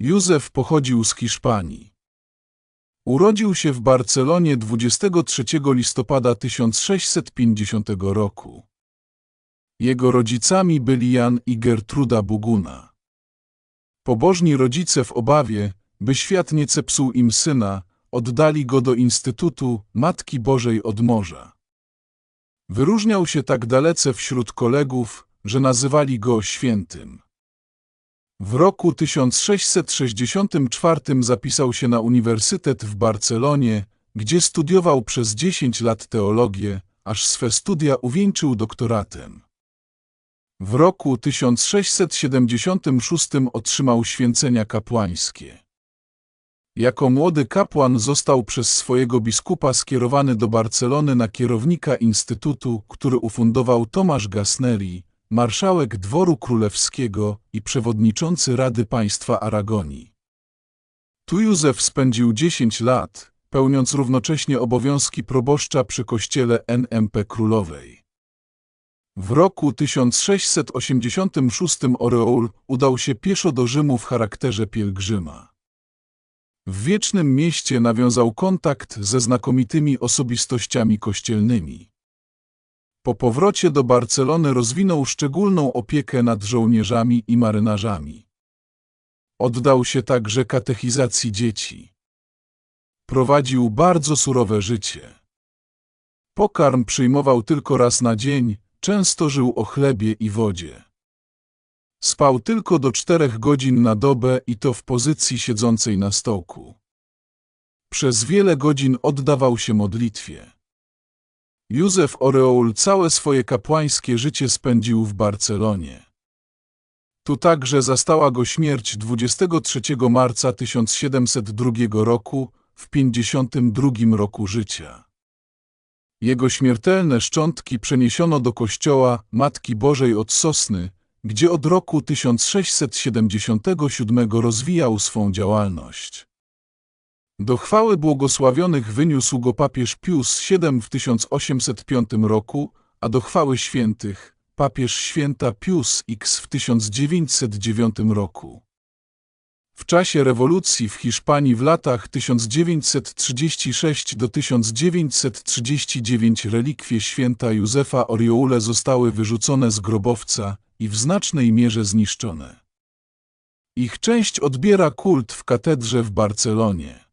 Józef pochodził z Hiszpanii. Urodził się w Barcelonie 23 listopada 1650 roku. Jego rodzicami byli Jan i Gertruda Buguna. Pobożni rodzice w obawie, by świat nie cepsuł im syna, oddali go do Instytutu Matki Bożej od Morza. Wyróżniał się tak dalece wśród kolegów, że nazywali go świętym. W roku 1664 zapisał się na Uniwersytet w Barcelonie, gdzie studiował przez 10 lat teologię, aż swe studia uwieńczył doktoratem. W roku 1676 otrzymał święcenia kapłańskie. Jako młody kapłan został przez swojego biskupa skierowany do Barcelony na kierownika instytutu, który ufundował Tomasz Gasneri, marszałek dworu królewskiego i przewodniczący Rady Państwa Aragonii. Tu Józef spędził 10 lat, pełniąc równocześnie obowiązki proboszcza przy kościele NMP Królowej. W roku 1686 Oreol udał się pieszo do Rzymu w charakterze pielgrzyma. W wiecznym mieście nawiązał kontakt ze znakomitymi osobistościami kościelnymi. Po powrocie do Barcelony rozwinął szczególną opiekę nad żołnierzami i marynarzami. Oddał się także katechizacji dzieci. Prowadził bardzo surowe życie. Pokarm przyjmował tylko raz na dzień, często żył o chlebie i wodzie. Spał tylko do czterech godzin na dobę i to w pozycji siedzącej na stołku. Przez wiele godzin oddawał się modlitwie. Józef Oreol całe swoje kapłańskie życie spędził w Barcelonie. Tu także zastała go śmierć 23 marca 1702 roku, w 52 roku życia. Jego śmiertelne szczątki przeniesiono do kościoła Matki Bożej od Sosny, gdzie od roku 1677 rozwijał swą działalność. Do chwały błogosławionych wyniósł go papież Pius VII w 1805 roku, a do chwały świętych papież święta Pius X w 1909 roku. W czasie rewolucji w Hiszpanii w latach 1936 do 1939 relikwie święta Józefa Orioule zostały wyrzucone z grobowca i w znacznej mierze zniszczone. Ich część odbiera kult w katedrze w Barcelonie.